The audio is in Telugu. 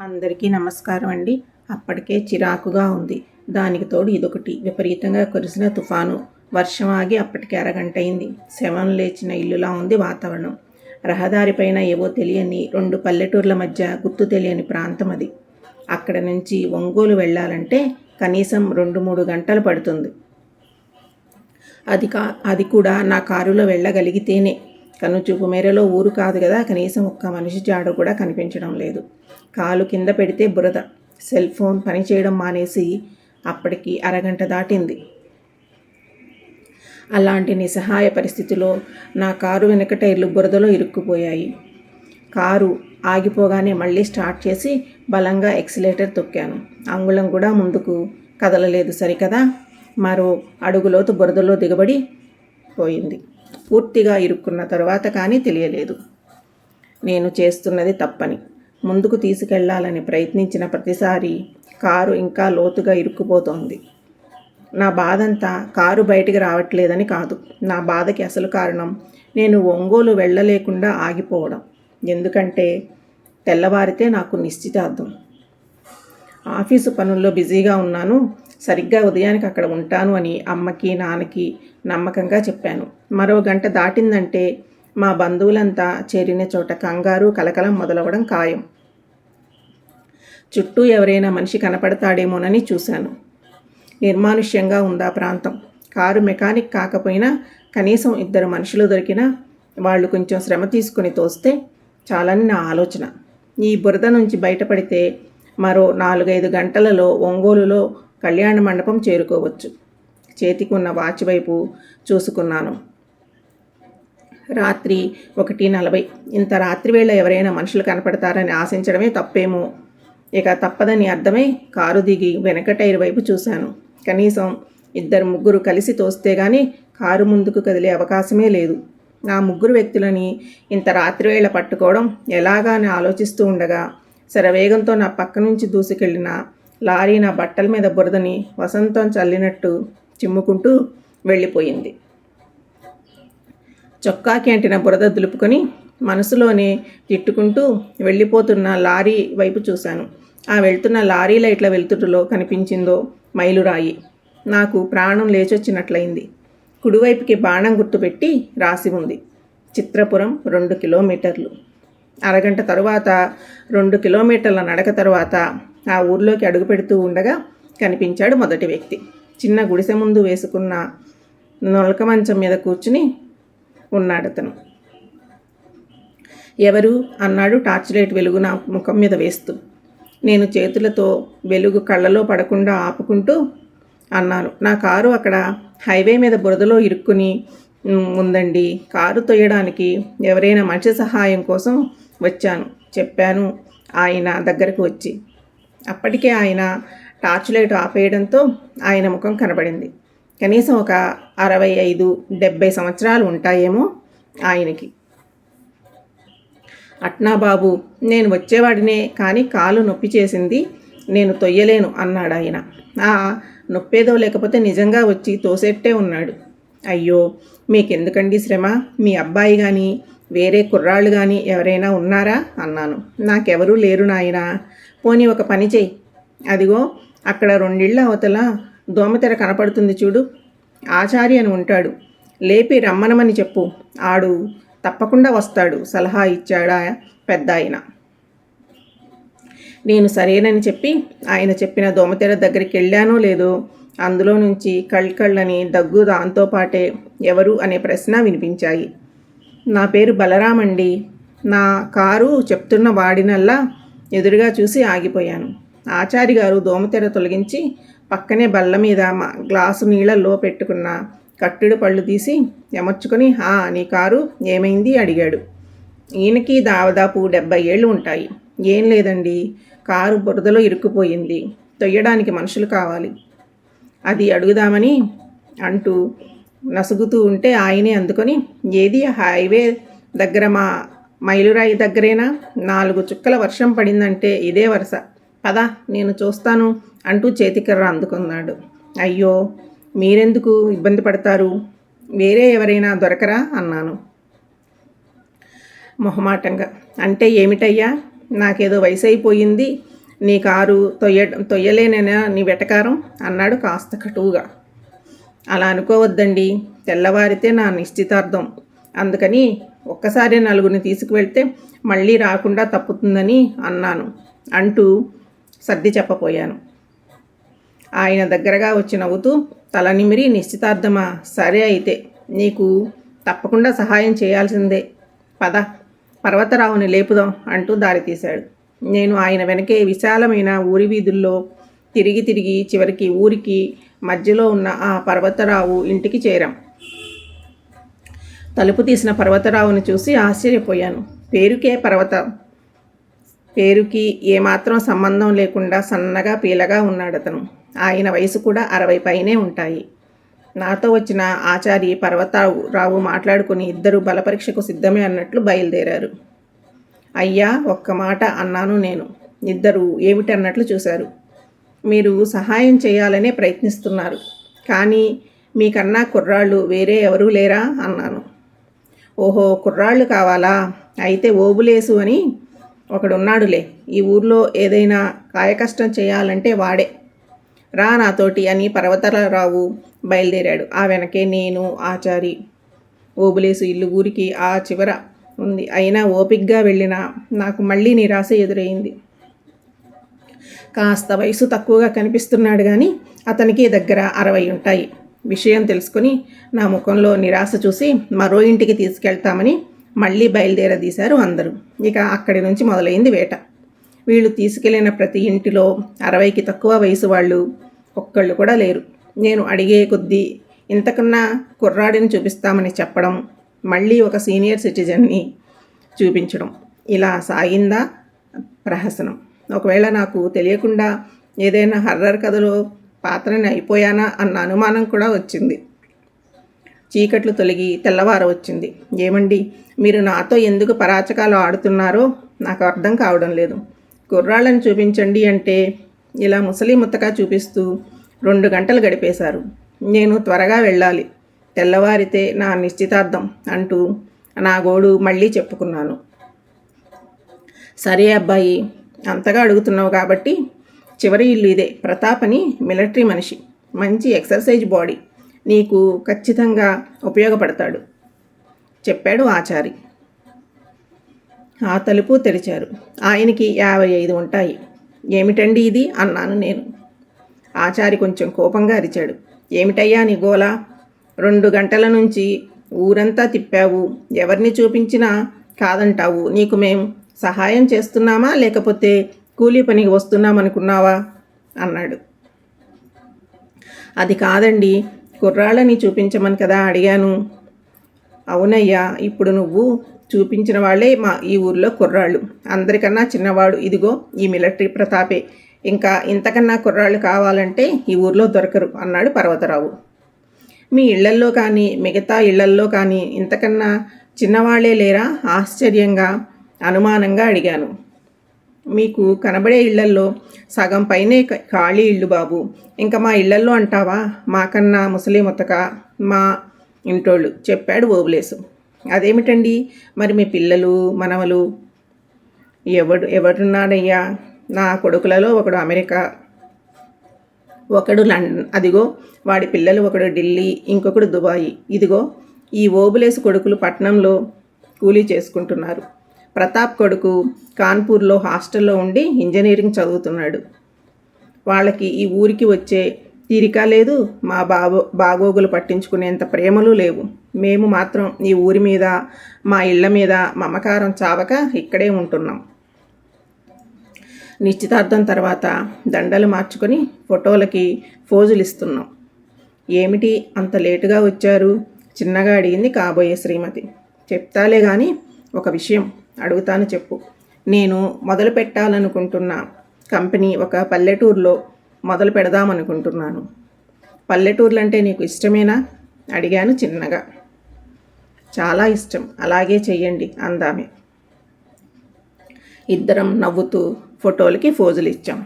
అందరికీ నమస్కారం అండి. అప్పటికే చిరాకుగా ఉంది. దానికి తోడు ఇదొకటి. విపరీతంగా కురిసిన తుఫాను. వర్షం ఆగి అప్పటికి అరగంట అయింది శవం లేచిన ఇల్లులా ఉంది వాతావరణం. రహదారిపైన ఏవో తెలియని రెండు పల్లెటూర్ల మధ్య గుర్తు తెలియని ప్రాంతం అది. అక్కడ నుంచి ఒంగోలు వెళ్ళాలంటే కనీసం రెండు మూడు గంటలు పడుతుంది. అది కా అది కూడా నా కారులో వెళ్ళగలిగితేనే. కనుచూపు మేరలో ఊరు కాదు కదా కనీసం ఒక్క మనిషి జాడ కూడా కనిపించడం లేదు. కాలు కింద పెడితే బురద సెల్ ఫోన్ పనిచేయడం మానేసి అప్పటికి అరగంట దాటింది. అలాంటి నిస్సహాయ పరిస్థితిలో నా కారు వెనక టైర్లు బురదలో ఇరుక్కుపోయాయి. కారు ఆగిపోగానే మళ్ళీ స్టార్ట్ చేసి బలంగా ఎక్సిలేటర్ తొక్కాను. అంగుళం కూడా ముందుకు కదలలేదు సరికదా? మరో అడుగులోతు బురదలో దిగబడి పోయింది. పూర్తిగా ఇరుక్కున్న తరువాత కానీ తెలియలేదు. నేను చేస్తున్నది తప్పని. ముందుకు తీసుకెళ్ళాలని ప్రయత్నించిన ప్రతిసారి కారు ఇంకా లోతుగా ఇరుక్కుపోతోంది. నా బాధంతా కారు బయటికి రావట్లేదని కాదు. నా బాధకి అసలు కారణం నేను ఒంగోలు వెళ్ళలేకుండా ఆగిపోవడం. ఎందుకంటే తెల్లవారితే నాకు నిశ్చితార్థం. ఆఫీసు పనుల్లో బిజీగా ఉన్నాను. సరిగ్గా ఉదయానికి అక్కడ ఉంటాను అని అమ్మకి నాన్నకి నమ్మకంగా చెప్పాను. మరో గంట దాటిందంటే మా బంధువులంతా చేరిన చోట కంగారు కలకలం మొదలవడం ఖాయం. చుట్టూ ఎవరైనా మనిషి కనపడతాడేమోనని చూశాను. నిర్మానుష్యంగా ఉందా ప్రాంతం? కారు మెకానిక్ కాకపోయినా కనీసం ఇద్దరు మనుషులు దొరికినా వాళ్ళు కొంచెం శ్రమ తీసుకుని తోస్తే చాలని నా ఆలోచన. ఈ బురద నుంచి బయటపడితే మరో నాలుగైదు గంటలలో ఒంగోలులో కళ్యాణ మండపం చేరుకోవచ్చు. చేతికి ఉన్న వాచ్ వైపు చూసుకున్నాను. రాత్రి ఒకటి నలభై. ఇంత రాత్రి వేళ ఎవరైనా మనుషులు కనపడతారని ఆశించడమే తప్పేమో. ఇక తప్పదని అర్థమై కారు దిగి వెనక టైర్ వైపు చూశాను. కనీసం ఇద్దరు ముగ్గురు కలిసి తోస్తే గానీ కారు ముందుకు కదిలే అవకాశమే లేదు. నా ముగ్గురు వ్యక్తులని ఇంత రాత్రివేళ పట్టుకోవడం ఎలాగా అని ఆలోచిస్తూ ఉండగా శరవేగంతో నా పక్క నుంచి దూసుకెళ్ళిన లారీ నా బట్టల మీద బురదని వసంతం చల్లినట్టు చిమ్ముకుంటూ వెళ్ళిపోయింది. చొక్కాకి అంటిన బురద దులుపుకొని మనసులోనే తిట్టుకుంటూ వెళ్ళిపోతున్న లారీ వైపు చూశాను. ఆ వెళ్తున్న లారీ లైట్ల వెలుతురులో కనిపించిందో మైలురాయి. నాకు ప్రాణం లేచొచ్చినట్లయింది. కుడివైపుకి బాణం గుర్తుపెట్టి రాసి ఉంది. చిత్రపురం రెండు కిలోమీటర్లు. అరగంట తరువాత రెండు కిలోమీటర్ల నడక తరువాత ఆ ఊర్లోకి అడుగు పెడుతూ ఉండగా కనిపించాడు మొదటి వ్యక్తి. చిన్న గుడిసె ముందు వేసుకున్న నొలక మంచం మీద కూర్చుని ఉన్నాడు అతను. ఎవరు? అన్నాడు టార్చ్ లైట్ వెలుగు నా ముఖం మీద వేస్తూ. నేను చేతులతో వెలుగు కళ్ళలో పడకుండా ఆపుకుంటూ అన్నాను. నా కారు అక్కడ హైవే మీద బురదలో ఇరుక్కుని ఉందండి. కారు తొయ్యడానికి ఎవరైనా మనిషి సహాయం కోసం వచ్చాను. చెప్పాను ఆయన దగ్గరకు వచ్చి. అప్పటికే ఆయన టార్చ్ లైట్ ఆపేయడంతో ఆయన ముఖం కనబడింది. కనీసం ఒక అరవై ఐదు డెబ్బై సంవత్సరాలు ఉంటాయేమో ఆయనకి. అట్నా బాబు నేను వచ్చేవాడినే కానీ కాలు నొప్పి చేసింది నేను తొయ్యలేను అన్నాడు ఆయన. ఆ నొప్పేదో లేకపోతే నిజంగా వచ్చి తోసెట్టే ఉన్నాడు. అయ్యో మీకెందుకండి శ్రమ? మీ అబ్బాయి కానీ వేరే కుర్రాళ్ళు కానీ ఎవరైనా ఉన్నారా? అన్నాను. నాకెవరూ లేరు నాయనా. పోనీ ఒక పని చెయ్యి. అదిగో అక్కడ రెండిళ్ళ అవతల దోమతెర కనపడుతుంది చూడు. ఆచారి అని ఉంటాడు. లేపి రమ్మనమని చెప్పు. ఆడు తప్పకుండా వస్తాడు. సలహా ఇచ్చాడా పెద్ద ఆయన నేను సరేనని చెప్పి ఆయన చెప్పిన దోమతెర దగ్గరికి వెళ్ళానో లేదో అందులో నుంచి కళ్ళని దగ్గు దాంతోపాటే ఎవరు అనే ప్రశ్న వినిపించాయి. నా పేరు బలరామండి. నా కారు చెప్తున్న వాడినల్లా ఎదురుగా చూసి ఆగిపోయాను. ఆచారి గారు దోమతెర తొలగించి పక్కనే బల్ల మీద మా గ్లాసు నీళ్ళల్లో పెట్టుకున్న కట్టుడు పళ్ళు తీసి ఎమర్చుకొని హా నీ కారు ఏమైంది? అడిగాడు. ఈయనకి దాదాపు డెబ్బై ఏళ్ళు ఉంటాయి. ఏం లేదండి. కారు బురదలో ఇరుక్కుపోయింది. తొయ్యడానికి మనుషులు కావాలి. అది అడుగుదామని అంటూ నసుగుతూ ఉంటే ఆయనే అందుకొని ఏది? హైవే దగ్గర మా మైలురాయి దగ్గరేనా? నాలుగు చుక్కల వర్షం పడిందంటే ఇదే వరుస. పద నేను చూస్తాను అంటూ చేతికర్ర అందుకున్నాడు. అయ్యో మీరెందుకు ఇబ్బంది పడతారు? వేరే ఎవరైనా దొరకరా? అన్నాను. మొహమాటంగా. అంటే ఏమిటయ్యా? నాకేదో వయసు అయిపోయింది నీ కారు తొయ్య తొయ్యలేనేనా నీ వెటకారం అన్నాడు కాస్త కటువుగా. అలా అనుకోవద్దండి. తెల్లవారితే నా నిశ్చితార్థం. అందుకని ఒక్కసారి నలుగురిని తీసుకువెళ్తే మళ్ళీ రాకుండా తప్పుతుందని అన్నాను. అంటూ సర్ది చెప్పపోయాను. ఆయన దగ్గరగా వచ్చి నవ్వుతూ తల నిమిరి నిశ్చితార్థమా? సరే అయితే నీకు తప్పకుండా సహాయం చేయాల్సిందే. పద పర్వతరావుని లేపుదాం అంటూ దారి తీశాడు నేను ఆయన వెనకే విశాలమైన ఊరి వీధుల్లో తిరిగి తిరిగి చివరికి ఊరికి మధ్యలో ఉన్న ఆ పర్వతరావు ఇంటికి చేరాం. తలుపు తీసిన పర్వతరావుని చూసి ఆశ్చర్యపోయాను. పేరుకే పర్వత. పేరుకి ఏమాత్రం సంబంధం లేకుండా సన్నగా పీలగా ఉన్నాడు అతను ఆయన వయసు కూడా అరవై పైనే ఉంటాయి. నాతో వచ్చిన ఆచారి పర్వతరావు రావు మాట్లాడుకుని ఇద్దరు బలపరీక్షకు సిద్ధమే అన్నట్లు బయలుదేరారు. అయ్యా ఒక్క మాట అన్నాను నేను. ఇద్దరు ఏమిటన్నట్లు చూశారు. మీరు సహాయం చేయాలనే ప్రయత్నిస్తున్నారు. కానీ మీకన్నా కుర్రాళ్ళు వేరే ఎవరూ లేరా? అన్నాను. ఓహో కుర్రాళ్ళు కావాలా? అయితే ఓబులేసు అని ఒకడున్నాడులే. ఈ ఊర్లో ఏదైనా కాయకష్టం చేయాలంటే వాడే. రా నాతోటి అని పర్వతరావు బయలుదేరాడు. ఆ వెనకే నేను ఆచారి ఓబులేసు ఇల్లు ఊరికి ఆ చివర ఉంది. అయినా ఓపిగ్గా వెళ్ళిన నాకు మళ్ళీ నిరాశ ఎదురైంది. కాస్త వయసు తక్కువగా కనిపిస్తున్నాడు కానీ అతనికి దగ్గర అరవై ఉంటాయి. విషయం తెలుసుకుని నా ముఖంలో నిరాశ చూసి మరో ఇంటికి తీసుకెళ్తామని మళ్ళీ బయలుదేరదీశారు అందరూ. ఇక అక్కడి నుంచి మొదలైంది వేట. వీళ్ళు తీసుకెళ్ళిన ప్రతి ఇంటిలో అరవైకి తక్కువ వయసు వాళ్ళు ఒక్కళ్ళు కూడా లేరు. నేను అడిగే కొద్దీ ఇంతకన్నా కుర్రాడిని చూపిస్తామని చెప్పడం మళ్ళీ ఒక సీనియర్ సిటిజన్ని చూపించడం. ఇలా సాగిందా? ప్రహసనం. ఒకవేళ నాకు తెలియకుండా ఏదైనా హర్రర్ కథలో పాత్రని అయిపోయానా అన్న అనుమానం కూడా వచ్చింది. చీకట్లు తొలగి తెల్లవారు వచ్చింది ఏమండి మీరు నాతో ఎందుకు పరాచకాలు ఆడుతున్నారో నాకు అర్థం కావడం లేదు. కుర్రాళ్ళని చూపించండి అంటే ఇలా ముసలి ముత్తగా చూపిస్తూ రెండు గంటలు గడిపేశారు. నేను త్వరగా వెళ్ళాలి. తెల్లవారితే నా నిశ్చితార్థం అంటూ నా గోడు మళ్ళీ చెప్పుకున్నాను. సరే అబ్బాయి అంతగా అడుగుతున్నావు కాబట్టి చివరి ఇల్లు ఇదే. ప్రతాప్ అని మిలిటరీ మనిషి మంచి ఎక్సర్సైజ్ బాడీ నీకు ఖచ్చితంగా ఉపయోగపడతాడు చెప్పాడు ఆచారి. ఆ తలుపు తెరిచారు. ఆయనకి యాభై ఐదు ఉంటాయి. ఏమిటండి ఇది? అన్నాను నేను. ఆచారి కొంచెం కోపంగా అరిచాడు. ఏమిటయ్యా నీ గోలా? రెండు గంటల నుంచి ఊరంతా తిప్పావు. ఎవరిని చూపించినా కాదంటావు. నీకు మేం సహాయం చేస్తున్నామా? లేకపోతే కూలీ పనికి వస్తున్నామనుకున్నావా? అన్నాడు. అది కాదండి. కుర్రాళ్ళని చూపించమని కదా అడిగాను. అవునయ్యా ఇప్పుడు నువ్వు చూపించిన వాళ్ళే మా ఈ ఊర్లో కుర్రాళ్ళు. అందరికన్నా చిన్నవాడు. ఇదిగో ఈ మిలిటరీ ప్రతాపే. ఇంకా ఇంతకన్నా కుర్రాళ్ళు కావాలంటే ఈ ఊర్లో దొరకరు అన్నాడు పర్వతరావు. మీ ఇళ్ళల్లో కానీ మిగతా ఇళ్ళల్లో కానీ ఇంతకన్నా చిన్నవాళ్ళే లేరా? ఆశ్చర్యంగా అనుమానంగా అడిగాను. మీకు కనబడే ఇళ్ళల్లో సగం పైనే ఖాళీ ఇళ్ళు బాబు. ఇంకా మా ఇళ్ళల్లో అంటావా? మాకన్నా ముసలి ముతక మా ఇంటోళ్ళు చెప్పాడు ఓబులేసు. అదేమిటండి? మరి మీ పిల్లలు మనవలు? ఎవడు ఎవడున్నాడయ్యా? నా కొడుకులలో ఒకడు అమెరికా ఒకడు లండన్ అదిగో వాడి పిల్లలు ఒకడు ఢిల్లీ ఇంకొకడు దుబాయి. ఇదిగో ఈ ఓబులేసు కొడుకులు పట్నంలో కూలీ చేసుకుంటున్నారు. ప్రతాప్ కొడుకు కాన్పూర్లో హాస్టల్లో ఉండి ఇంజనీరింగ్ చదువుతున్నాడు. వాళ్ళకి ఈ ఊరికి వచ్చే తీరిక లేదు మా బాబో బాగోగులు పట్టించుకునేంత ప్రేమలు లేవు. మేము మాత్రం ఈ ఊరి మీద మా ఇళ్ళ మీద మమకారం చావక ఇక్కడే ఉంటున్నాం. నిశ్చితార్థం తర్వాత దండలు మార్చుకొని ఫోటోలకి ఫోజులు ఇస్తున్నాం. ఏమిటి అంత లేటుగా వచ్చారు? చిన్నగా అడిగింది కాబోయే శ్రీమతి. చెప్తాలే కానీ ఒక విషయం అడుగుతాను చెప్పు. నేను మొదలు పెట్టాలనుకుంటున్న కంపెనీ ఒక పల్లెటూరులో మొదలు పెడదామనుకుంటున్నాను. పల్లెటూర్లు అంటే నీకు ఇష్టమేనా? అడిగాను చిన్నగా. చాలా ఇష్టం. అలాగే చెయ్యండి అందామే. ఇద్దరం నవ్వుతూ ఫోటోలకి ఫోజులు ఇచ్చాం.